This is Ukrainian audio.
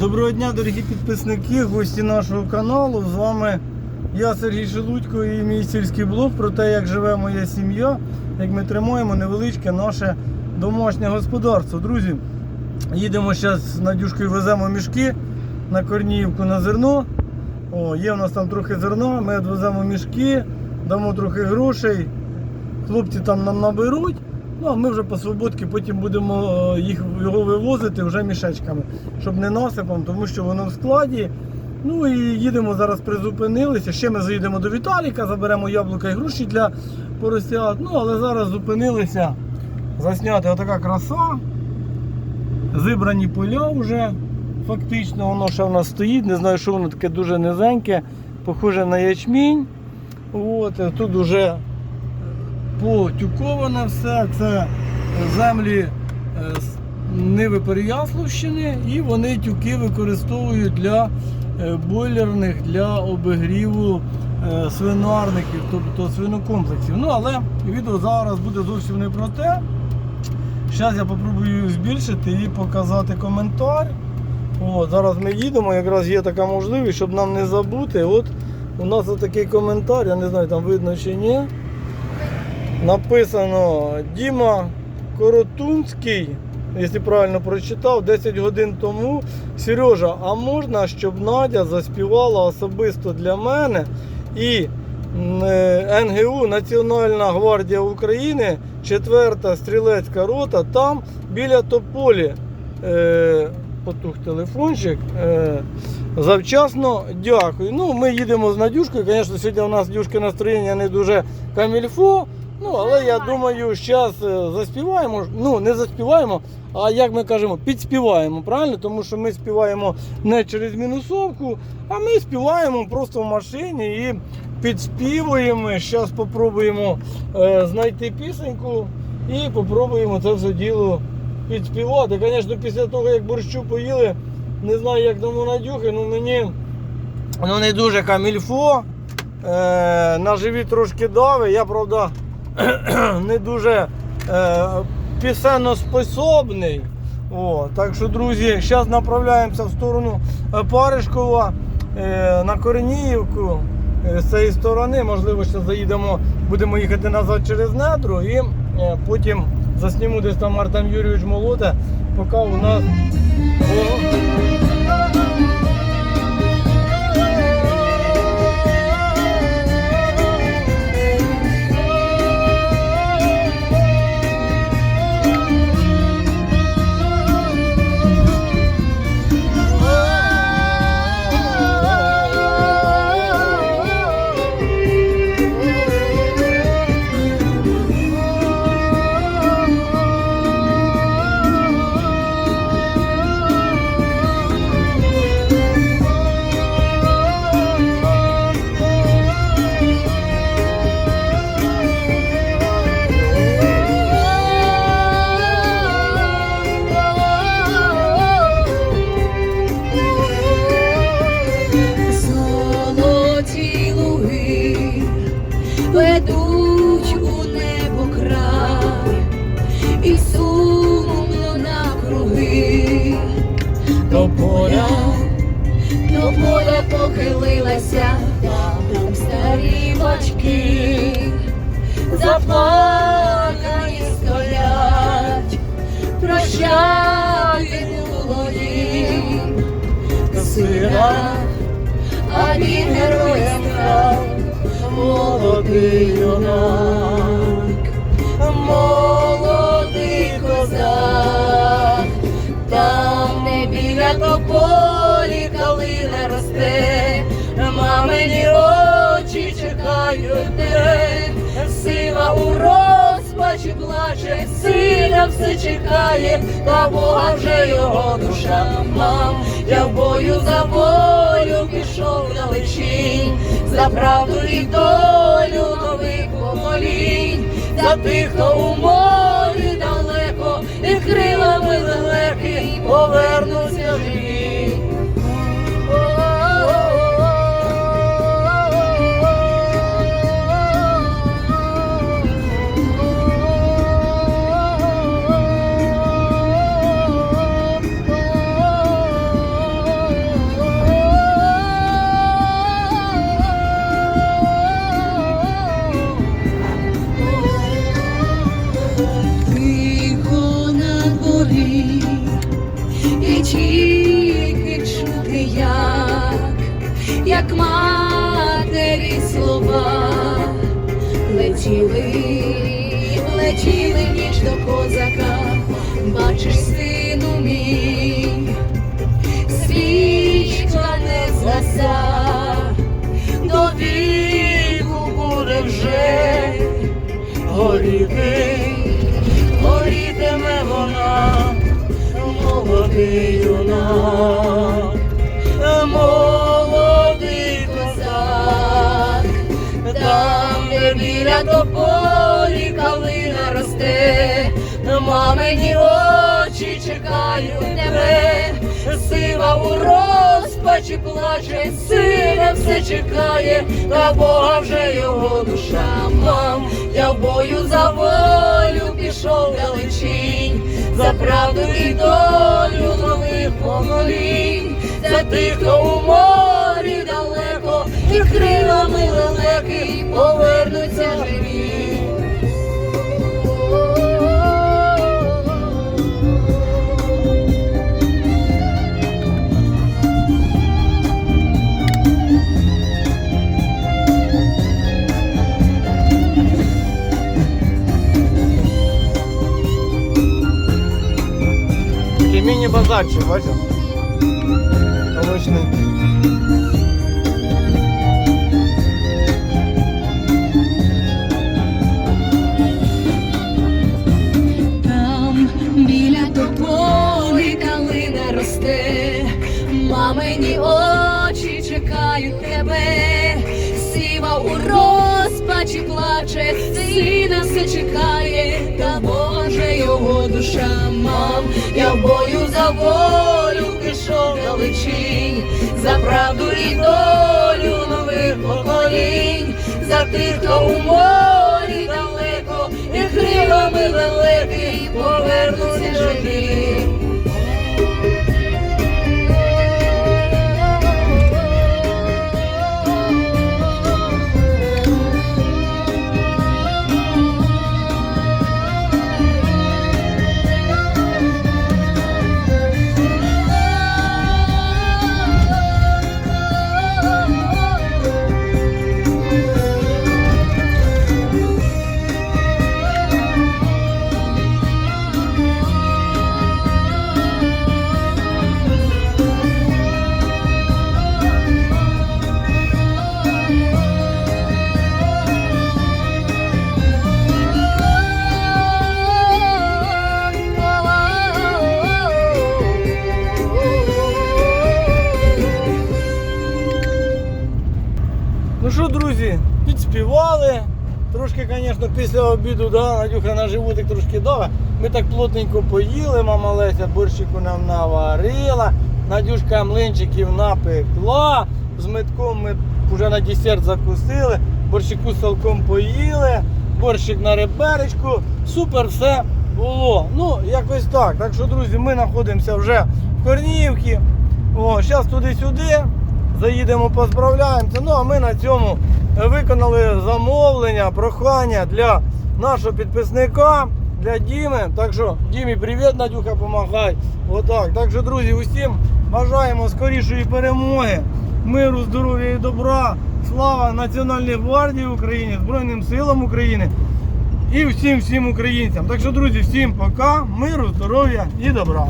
Доброго дня, дорогі підписники, гості нашого каналу. З вами я, Сергій Шелудько, і мій сільський блог про те, як живе моя сім'я, як ми тримаємо невеличке наше домашнє господарство. Друзі, їдемо зараз з Надюшкою, веземо мішки на Корніївку на зерно. О, є в нас там трохи зерна, ми відвеземо мішки, дамо трохи грошей. Хлопці там нам наберуть. Ну, а ми вже по свободці потім будемо е, їх його вивозити вже мішечками, щоб не насипом, тому що воно в складі. Ну і їдемо зараз, призупинилися. Ще ми заїдемо до Віталіка, заберемо яблука і груші для поросят. Ну, але зараз зупинилися засняти отака краса. Зібрані поля вже. Фактично воно ще в нас стоїть. Не знаю, що воно таке дуже низеньке, похоже на ячмінь. От, тут вже потюковане все. Це землі е, Ниви Переяславщини і вони тюки використовують для е, бойлерних, для обігріву е, свинарників, тобто свинокомплексів. Ну, але відео зараз буде зовсім не про те. Зараз я спробую збільшити і показати коментар. О, зараз ми їдемо, якраз є така можливість, щоб нам не забути. От у нас такий коментар, я не знаю, там видно чи ні. Написано Діма Коротунський, якщо правильно прочитав, 10 годин тому. Сережа, а можна, щоб Надя заспівала особисто для мене і е, НГУ Національна гвардія України, 4 стрілецька рота, там біля Тополі. Е, потух телефончик. Е, завчасно дякую. Ну, ми їдемо з Надюшкою. Звісно, сьогодні у нас Дюшки настроєння не дуже камільфо. Ну, але я думаю, зараз заспіваємо. Ну, не заспіваємо, а як ми кажемо, підспіваємо, правильно? Тому що ми співаємо не через мінусовку, а ми співаємо просто в машині і підспівуємо. Зараз спробуємо е, знайти пісеньку і спробуємо це все діло підспівати. Звісно, після того, як борщу поїли, не знаю, як тому Надюхи, ну мені ну, не дуже камільфо. Е, на живі трошки дави. Я, правда, не дуже е, пісенноспособний. О, так що, друзі, зараз направляємося в сторону е, Паришкова е, на Корніївку. Е, З цієї сторони, можливо, ще заїдемо, будемо їхати назад через недру і е, потім засніму десь там Артем Юрійович молоте, поки у нас. О, ведуть у небо край, і сумно навкруги до поля. до поля похилилася, там старі бачки, заплакані чекають те, сила у розпачі плаче, сина все чекає, та Бога вже його душа мам. Я в бою за волю пішов далечінь, за правду і долю нових поколінь, за тих, хто у морі далеко, і крилами лелеки повернуться живі. Летіли в ніч до козака, бачиш, сину мій, свічка не згаса, до віку буде вже горіти, горітиме вона, молодий юнак, мамині очі чекають тебе, сива у розпачі плаче, сина все чекає, та Бога вже його душа мам. Я в бою за волю пішов далечінь, за правду і долю нових поколінь, за тих, хто у морі Міні-базарчик, бачиш? Молочний. Там біля тополі калина росте, мамині очі чекають тебе, сіва у розпачі плаче, сина все чекає, та Боже його душа мам, я в бою за волю пішов далечінь, за правду і долю нових поколінь, за тих, хто у морі далеко, і крилами великий повернуться живі. Після обіду, да, Надюха на животик трошки даве. Ми так плотненько поїли, мама Леся борщику нам наварила, Надюшка млинчиків напекла, з метком ми вже на десерт закусили, борщику з салком поїли, борщик на реберечку. Супер все було. Ну, якось так. Так що, друзі, ми знаходимося вже в Корнівці. О, зараз туди-сюди. Заїдемо, позправляємося. Ну а ми на цьому виконали замовлення, прохання для нашого підписника, для Діми. Так що, Дімі, привіт, Надюха, помагай. Отак. Так що, друзі, усім бажаємо скорішої перемоги, миру, здоров'я і добра. Слава Національній гвардії України, Збройним силам України і всім всім українцям. Так що, друзі, всім пока, миру, здоров'я і добра.